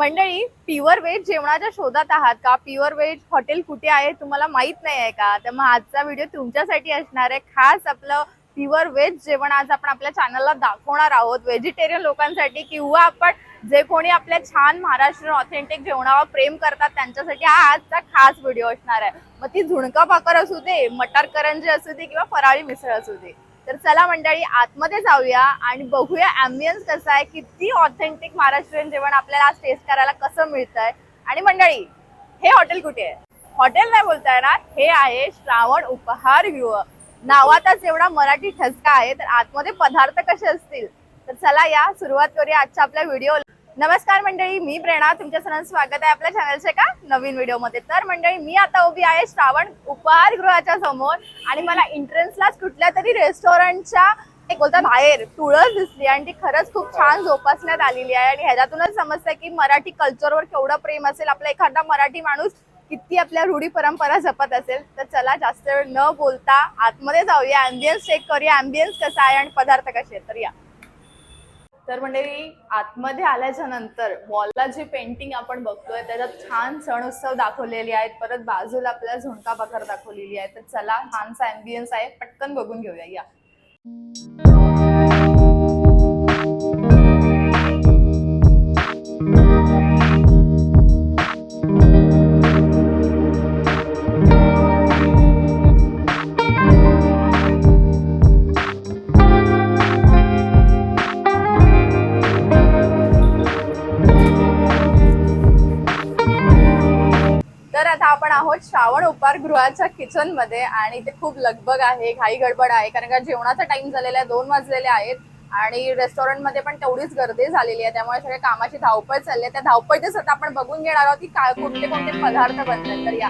मंडळी pure veg जेवणाच्या शोधात आहात का? प्युअर व्हेज हॉटेल कुठे आहे? तुम्हाला माहीत नाही आहे का? तर मग आजचा व्हिडिओ तुमच्यासाठी असणार आहे. खास आपलं प्युअर व्हेज जेवण आज आपण आपल्या चॅनलला दाखवणार आहोत. व्हेजिटेरियन लोकांसाठी किंवा आपण जे कोणी आपल्या छान महाराष्ट्रीयन ऑथेंटिक जेवणावर प्रेम करतात त्यांच्यासाठी हा आजचा खास व्हिडिओ असणार आहे. मग ती झुणका भाकर असू दे मटार करंजी असू दे किंवा फराळी मिसळ असू दे. तर चला मंडळी आतमध्ये जाऊया आणि बघूया अँबियन्स कसा आहे किती ऑथेंटिक महाराष्ट्रीयन जेवण आपल्याला आज टेस्ट करायला कसं मिळतंय. आणि मंडळी हे हॉटेल कुठे आहे? हॉटेल नाही बोलता येणार हे आहे श्रावण उपहार गृह. नावातच एवढा मराठी ठसका आहे तर आतमध्ये पदार्थ कसे असतील? तर चला या सुरुवात करूया आजच्या आपल्या व्हिडिओ नमस्कार मंडळी मी प्रेरणा तुमच्या सर्वांचं स्वागत आहे आपल्या चॅनलच्या का? नवीन व्हिडिओमध्ये. तर मंडळी मी आता उभी आहे श्रावण उपहारगृहाच्या समोर आणि मला एंट्रन्सलाच कुठल्या तरी रेस्टॉरंटच्या एक बोलतात बाहेर तुळस दिसली आणि ती खरंच खूप छान जोपासण्यात आलेली आहे. आणि ह्याच्यातूनच समजतं की मराठी कल्चरवर केवढं प्रेम असेल आपला एखादा मराठी माणूस किती आपल्या रूढी परंपरा जपत असेल. तर चला जास्त वेळ न बोलता आतमध्ये जाऊया. अँबियन्स चेक करूया. अँबियन्स कसा आहे आणि पदार्थ कसे आहेत? तर या. तर मंडळी आतमध्ये आल्याच्यानंतर वॉलला जी पेंटिंग आपण बघतोय त्याच्यात छान सण उत्सव दाखवलेले आहेत. परत बाजूला आपल्याला झुणका भाकर दाखवलेली आहे. तर चला छानसा अँबियन्स आहे. पटकन बघून घेऊया. या. उपारगृहाच्या किचनमध्ये आणि इथे खूप लगबग आहे घाई गडबड आहे कारण का जेवणाचा टाइम झालेला आहे दोन वाजलेले आहेत आणि रेस्टॉरंटमध्ये पण तेवढीच गर्दी झालेली आहे. त्यामुळे सगळ्या कामाची धावपळ चालली आहे. त्या धावपळीतच आता आपण बघून घेणार आहोत की काय कोणते कोणते पदार्थ बनतात. तर या.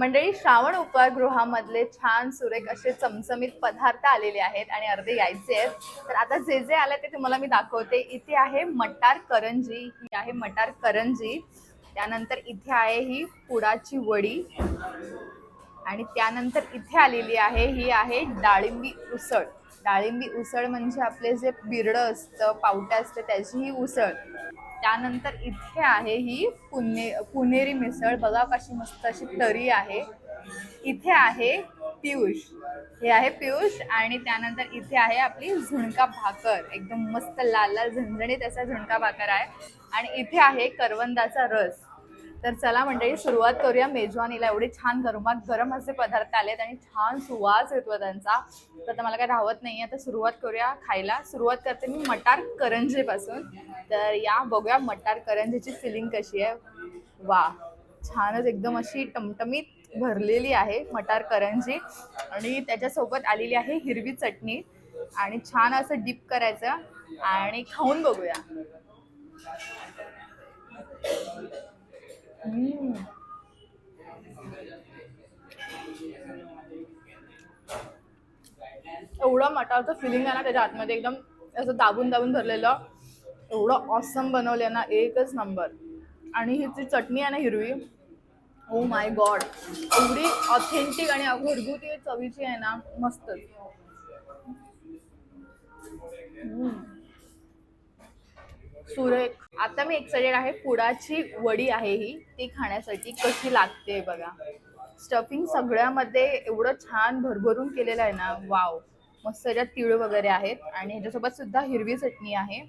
मंडळी श्रावण उपहारगृहामधले छान सुरेख असे चमचमीत पदार्थ आलेले आहेत आणि अर्धे यायचे आहेत. तर आता जे जे आले ते तुम्हाला मी दाखवते. इथे आहे मटार करंजी. ही आहे मटार करंजी. त्यानंतर इथे आहे ही पुडाची वडी. आणि त्यानंतर इथे आलेली आहे ही आहे डाळिंबी उसळ. डाळिंबी उसळ म्हणजे आपले जे बिरडं असतं पावटं असतं त्याची ही उसळ. त्यानंतर इथे आहे ही पुणे पुणेरी मिसळ. बघा कशी मस्त अशी तरी आहे. इथे आहे पियुष. हे आहे पियुष आणि त्यानंतर इथे आहे आपली झुणका भाकर. एकदम मस्त लाल लाल झणझणीत असा झुणका भाकर आहे. आणि इथे आहे करवंदाचा रस. तर चला मंडळी सुरुवात करूया मेजवानीला. एवढे छान गरमात गरम असे पदार्थ आलेत आणि छान सुवास येतो त्यांचा. तर आता मला काय राहत नाही आहे आता सुरुवात करूया खायला. सुरुवात करते मी मटार करंजेपासून. तर या बघूया मटार करंजेची फिलिंग कशी आहे. वा छानच एकदम अशी टमटमीत भरलेली आहे मटार करंजी. आणि त्याच्यासोबत आलेली आहे हिरवी चटणी. आणि छान असं डिप करायचं. आणि खाऊन बघूया. एवढं मटारचं फिलिंग आहे ना त्याच्या आतमध्ये. एकदम असं दाबून दाबून भरलेलं. एवढं ऑसम बनवलं ना. एकच नंबर आणि ही जी चटणी आहे ना हिरवी. ओ माय गॉड एवढी ऑथेंटिक आणि घरगुती चवीची आहे ना. मस्तच. सुरेख. आता मी एक्साइटेड आहे पुडाची वडी आहे ही ती खाण्यासाठी कशी लागते बघा. स्टफिंग सगळ्यामध्ये एवढं छान भरभरून केलेलं आहे ना वाव मस्त ह्याच्यात तीळ वगैरे आहेत आणि ह्याच्यासोबत सुद्धा हिरवी चटणी आहे.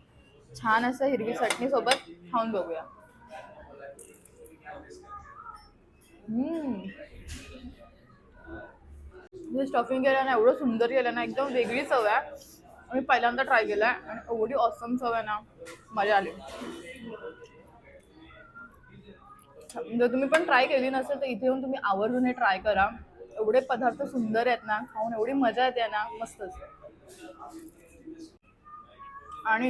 छान असं हिरवी चटणी सोबत खाऊन बघूया. हम्म. स्टफिंग केलं ना एवढं सुंदर केलं ना एकदम वेगळी चव आहे. मी पहिल्यांदा ट्राय केलाय आणि एवढी ऑसम चव आहे ना मजा आली. जर तुम्ही पण ट्राय केली नसेल तर इथे येऊन तुम्ही आवर्जून हे ट्राय करा. एवढे पदार्थ सुंदर आहेत ना खाऊन एवढी मजा येते ना मस्तच. आणि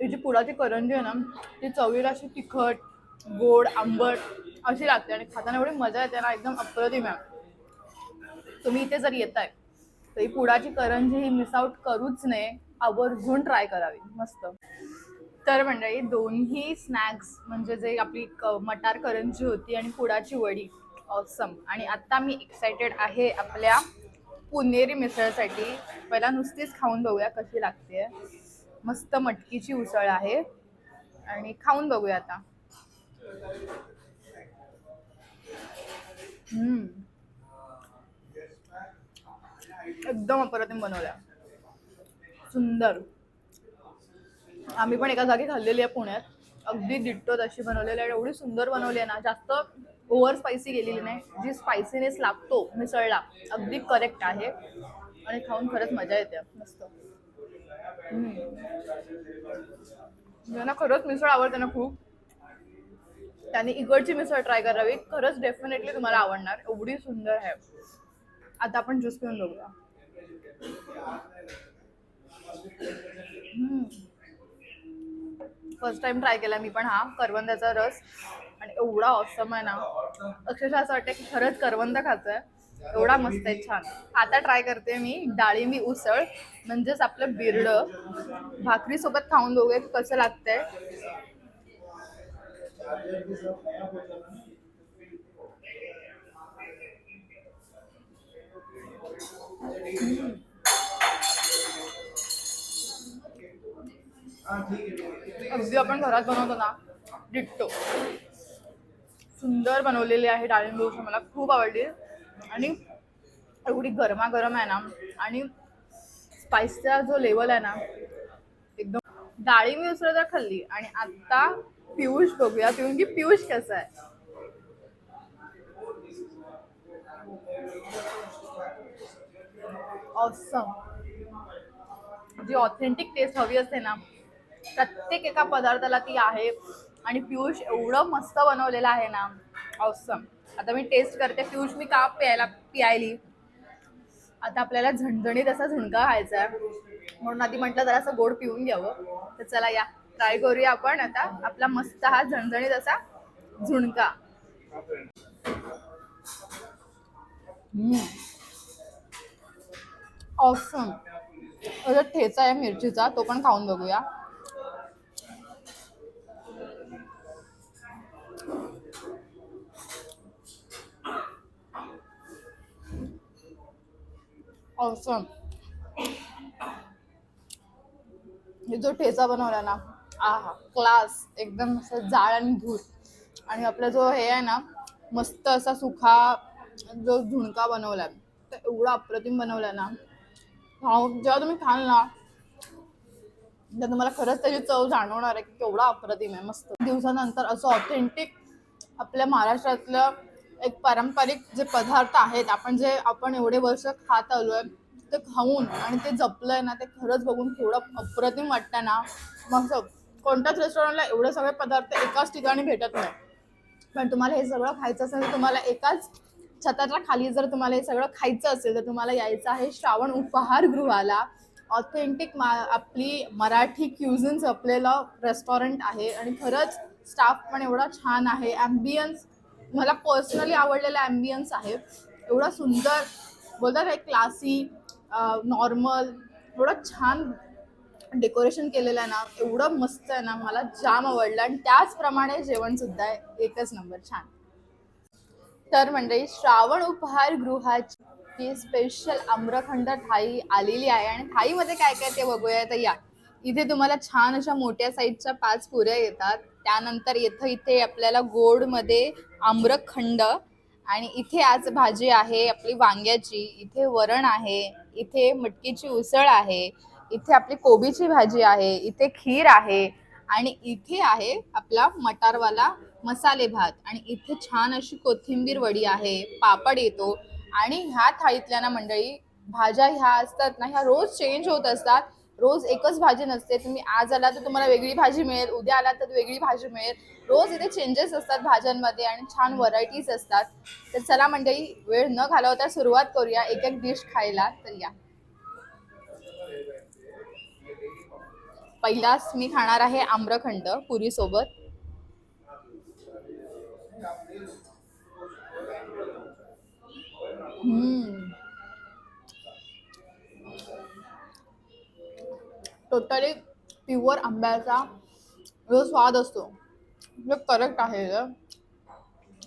ही जी पुडाची करंजी आहे ना ती चवीला अशी तिखट गोड आंबट अशी लागते आणि खाताना एवढी मजा येते ना एकदम अप्रतिम आहे. तुम्ही इथे जर येताय तर ही पुडाची करंजी ही मिस आउट करूच नये. आवर्जून ट्राय करावी. मस्त. तर मंडळी दोन्ही स्नॅक्स म्हणजे जे आपली क- मटार करंजी होती आणि पुडाची वडी. ऑसम आणि आत्ता मी एक्सायटेड आहे आपल्या पुणेरी मिसळसाठी. पहिला नुसतीच खाऊन बघूया कशी लागते मस्त मटकीची उसळ आहे. आणि खाऊन बघूया आता हम्म एकदम अप्रतिम बनवल्या. सुंदर. आम्ही पण एका जागी खाल्लेली आहे पुण्यात. अगदी दिट्टो तशी बनवलेली आहे. एवढी सुंदर बनवली आहे ना जास्त ओव्हर स्पायसी गेलेली नाही. जी स्पायसीनेस लागतो मिसळला अगदी करेक्ट आहे. आणि खाऊन खरंच मजा येते. मस्त. ज्यांना खरंच मिसळ आवडते ना खूप त्यांनी इकडची मिसळ ट्राय करावी. खरंच डेफिनेटली तुम्हाला आवडणार. एवढी सुंदर आहे. आता आपण ज्यूस पिऊन बघूया. फर्स्ट टाइम ट्राय केला मी पण हा करवंदाचा रस. आणि एवढा ऑसम आहे ना. अक्षरशः असं वाटतं की खरंच करवंद खातोय. एवढा मस्त आहे छान. आता ट्राय करते मी डाळिंबी उसळ म्हणजेच आपलं बिरडं. भाकरी सोबत खाऊन दोघे कसं लागतंय. अगदी आपण घरात बनवतो ना डिट्टो. सुंदर बनवलेली आहे डाळिंब उसळ मला खूप आवडली. आणि एवढी गरमागरम आहे ना आणि स्पाइसचा जो लेवल आहे ना एकदम डाळिंब उसळ तर खाल्ली आणि आत्ता पियुष बघूया पिऊन की पियुष कसा आहे? ऑसम जी ऑथेंटिक टेस्ट हवी असते ना प्रत्येक एका पदार्थाला ती आहे. आणि पियुष एवढं मस्त बनवलेलं आहे ना. औसम आता मी टेस्ट करते. पियुष मी का प्यायला पियायली? आता आपल्याला झणझणीत असा झुणका खायचा आहे. म्हणून आधी म्हटलं जरा असं गोड पिऊन घ्यावं. तर चला या. ट्राय करूया आपण आता. आपला मस्त हा झणझणीत असा झुणका. ऑसम ठेचा आहे मिरचीचा तो पण खाऊन बघूया. ऑसम हे जो ठेचा बनवला ना आहा क्लास एकदम असं जाळ आणि धूर आणि आपला जो हे आहे ना मस्त असा सुखा जो झुणका बनवला तर एवढा अप्रतिम बनवला ना. खाऊ जेव्हा तुम्ही खाल ना तर तुम्हाला खरंच त्याची चव जाणवणार आहे की केवढा अप्रतिम आहे मस्त. दिवसानंतर असं ऑथेंटिक आपल्या महाराष्ट्रातलं एक पारंपरिक जे पदार्थ आहेत आपण जे आपण एवढे वर्ष खात आलोय ते खाऊन आणि ते जपलंय ना ते खरंच बघून थोडं अप्रतिम वाटतं ना. मग कोणत्याच रेस्टॉरंटला एवढे सगळे पदार्थ एकाच ठिकाणी भेटत नाही. पण तुम्हाला हे सगळं खायचं असेल तर तुम्हाला एकाच छताच्या खाली जर तुम्हाला हे सगळं खायचं असेल तर तुम्हाला यायचं आहे श्रावण उपहारगृहाला ऑथेंटिक मा आपली मराठी क्युझिन जपलेलं रेस्टॉरंट आहे आणि खरंच स्टाफ पण एवढा छान आहे ॲम्बियन्स मला पर्सनली आवडलेला ॲम्बियन्स आहे. एवढा सुंदर बोलतात एक क्लासी नॉर्मल एवढं छान डेकोरेशन केलेलं आहे ना एवढं मस्त आहे ना मला जाम आवडलं. आणि त्याचप्रमाणे जेवण सुद्धा आहे एकच नंबर छान. तर म्हणजे श्रावण उपहार उपहारगृहाची स्पेशल आम्रखंड थाळी आलेली आहे. आणि थाळीमध्ये काय काय ते बघूया तर या. इथे तुम्हाला छान अशा मोठ्या साईजच्या पाच पुऱ्या येतात. त्यानंतर येथं इथे आपल्याला गोडमध्ये आम्रखंड. आणि इथे आज भाजी आहे आपली वांग्याची. इथे वरण आहे इथे मटकीची उसळ आहे इथे आपली कोबीची भाजी आहे इथे खीर आहे. आणि इथे आहे आपला मटारवाला मसाले भात. आणि इथे छान अशी कोथिंबीर वडी आहे पापड येतो. आणि ह्या थाळीतल्या ना मंडळी भाज्या ह्या असतात ना ह्या रोज चेंज होत असतात. रोज एकच भाजी नसते. तुम्ही आज आला तर तुम्हाला वेगळी भाजी मिळेल उद्या आला तर वेगळी भाजी मिळेल. रोज इथे चेंजेस असतात भाज्यांमध्ये आणि छान व्हरायटीज असतात. तर चला मंडळी वेळ न घालवता सुरुवात करूया. एक एक डिश खायला तर या. पहिलाच मी खाणार आहे आम्रखंड पुरी सोबत टोटली प्युअर आंब्याचा जो स्वाद असतो जो करेक्ट आहे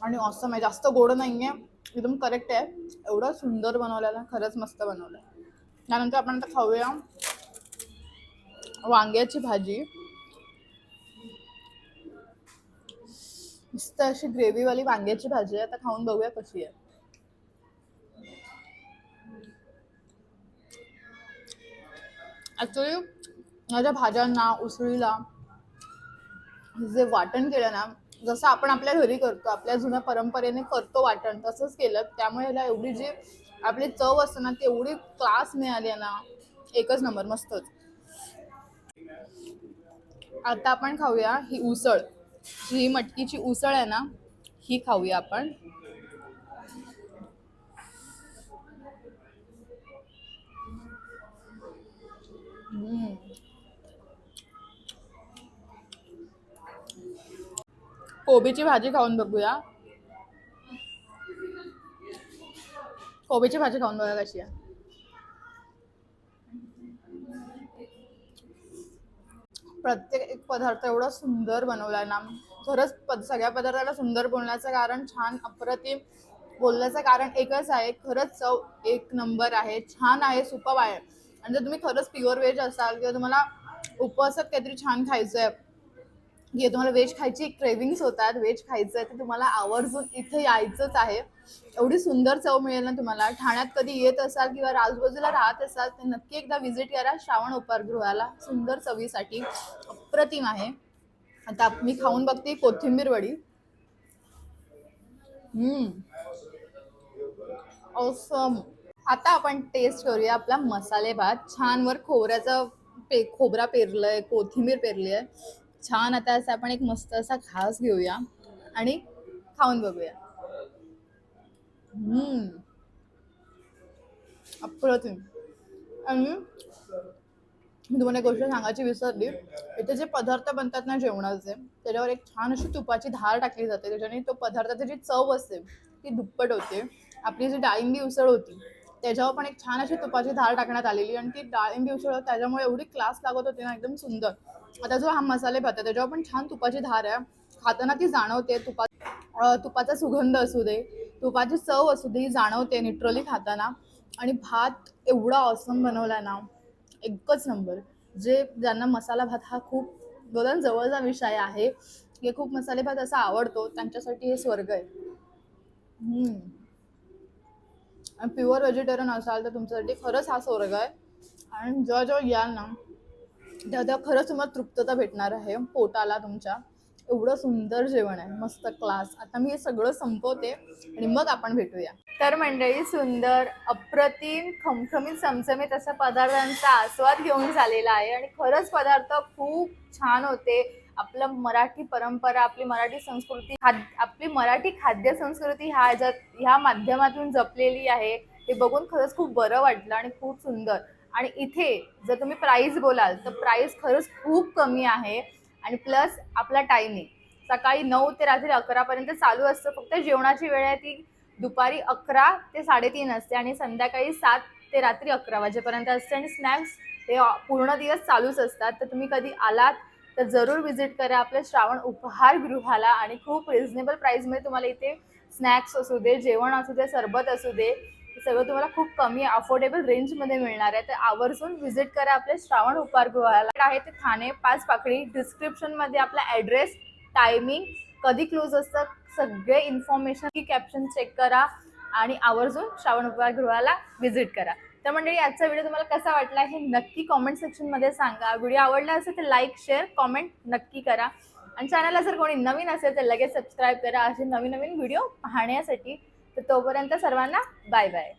आणि ऑसम आहे. जास्त गोड नाही आहे एकदम करेक्ट आहे. एवढं सुंदर बनवलेलं आहे, खरंच मस्त बनवलं. आहे. त्यानंतर आपण आता खाऊया वांग्याची भाजी. मस्त अशी ग्रेव्हीवाली वांग्याची भाजी आहे. आता खाऊन बघूया कशी आहे. ॲक्च्युली माझ्या भाज्यांना उसळीला जे वाटण केलं ना जसं आपण आपल्या घरी करतो आपल्या जुन्या परंपरेने करतो वाटण तसंच केलं. त्यामुळे ह्याला एवढी जी आपली चव असते ना ती एवढी क्लास मिळाली आहे ना एकच नंबर मस्तच. आता आपण खाऊया ही उसळ. ही मटकीची उसळ आहे ना ही खाऊया आपण. कोबीची भाजी खाऊन बघूया. कोबीची भाजी खाऊन बघा कशी आहे. प्रत्येक एक पदार्थ एवढा सुंदर बनवला ना. खरंच पद सगळ्या पदार्थाला सुंदर बोलण्याचं कारण छान अप्रतिम बोलण्याचं कारण एकच आहे. खरंच चव एक नंबर आहे. छान आहे सुपब आहे. आणि जर तुम्ही खरंच प्युअर व्हेज असाल किंवा तुम्हाला उपवासात काहीतरी छान खायचं आहे किंवा तुम्हाला व्हेज खायची क्रेविंग्स होतात व्हेज खायचं आहे तर तुम्हाला आवर्जून इथे यायचंच आहे. एवढी सुंदर चव मिळेल ना तुम्हाला. ठाण्यात कधी येत असाल किंवा आजूबाजूला राहत असाल तर नक्की एकदा व्हिजिट करा श्रावण उपहारगृहाला सुंदर चवीसाठी अप्रतिम आहे. आता मी खाऊन बघते कोथिंबीर वडी. हम्म. ऑसम आता आपण टेस्ट करूया आपला मसाले भात छान वर खोबऱ्याचं पे खोबरा पेरलंय कोथिंबीर पेरली आहे छान आता असं आपण एक मस्त असा घास घेऊया आणि खाऊन बघूया. हम्म. अप्रतिम. आणि मी तुम्हाला एक गोष्ट सांगायची विसरली. इथे जे पदार्थ बनतात ना जेवणाचे त्याच्यावर एक छान अशी तुपाची धार टाकली जाते त्याच्याने तो पदार्थाची जी चव असते ती दुप्पट होते. आपली जी डाळिंबी उसळ होती त्याच्यावर पण एक छान अशी तुपाची धार टाकण्यात आलेली आणि ती डाळिंबी उसळ त्याच्यामुळे एवढी क्लास लागत होती ना एकदम सुंदर. आता जो हा मसाले भात आहे त्याच्यावर पण छान तुपाची धार आहे. खाताना ती जाणवते तुपा तुपाचा सुगंध असू दे तुपाची चव असू दे ही जाणवते लिटरली खाताना. आणि भात एवढा ऑसम बनवला ना एकच नंबर जे ज्यांना मसाला भात हा खूप बोला जवळचा विषय आहे की खूप मसाले भात असा आवडतो त्यांच्यासाठी हे स्वर्ग आहे. आणि प्युअर व्हेजिटेरियन असाल तर तुमच्यासाठी खरंच हा स्वर्ग आहे. आणि जेव्हा जेव्हा याल ना दादा खरंच तुम्हाला तृप्तता भेटणार आहे. पोटाला तुमच्या. एवढं सुंदर जेवण आहे. मस्त क्लास आता मी हे सगळं संपवते आणि मग आपण भेटूया. तर मंडळी सुंदर अप्रतिम खमखमीत चमचमीत असा पदार्थांचा आस्वाद घेऊन झालेला आहे. आणि खरंच पदार्थ खूप छान होते. आपलं मराठी परंपरा आपली मराठी संस्कृती खाद आपली मराठी खाद्य संस्कृती ह्या ह्याच्यात ह्या माध्यमातून जपलेली आहे. हे बघून खरंच खूप बरं वाटलं आणि खूप सुंदर. आणि इथे जर तुम्ही प्राईस बोलाल तर प्राईस खरंच खूप कमी आहे. आणि प्लस आपला टायमिंग सकाळी नऊ ते रात्री अकरापर्यंत चालू असतं. फक्त जेवणाची वेळ आहे ती दुपारी अकरा ते साडेतीन असते आणि संध्याकाळी सात ते रात्री अकरा वाजेपर्यंत असते. आणि स्नॅक्स हे पूर्ण दिवस चालूच असतात. तर तुम्ही कधी आलात तर जरूर व्हिजिट करा आपल्या श्रावण उपहार गृहाला आणि खूप रिझनेबल प्राईजमध्ये तुम्हाला इथे स्नॅक्स असू दे जेवण असू दे सरबत असू दे हे सगळं तुम्हाला खूप कमी अफोर्डेबल रेंजमध्ये मिळणार आहे. तर आवर्जून व्हिजिट करा आपल्या श्रावण उपहारगृहाला आहे ते ठाणे पाच पाकडी. डिस्क्रिप्शनमध्ये आपला ॲड्रेस टायमिंग कधी क्लोज असतं सगळे इन्फॉर्मेशन की कॅप्शन चेक करा आणि आवर्जून श्रावण उपहारगृहाला व्हिजिट करा. तर मंडळी आजचा व्हिडिओ तुम्हाला कसा वाटला हे नक्की कॉमेंट सेक्शनमध्ये सांगा. व्हिडिओ आवडला असेल तर लाईक शेअर कॉमेंट नक्की करा. आणि चॅनलला जर कोणी नवीन असेल तर लगेच सबस्क्राईब करा. असे नवीन नवीन व्हिडिओ पाहण्यासाठी तर तोपर्यंत सर्वांना बाय बाय.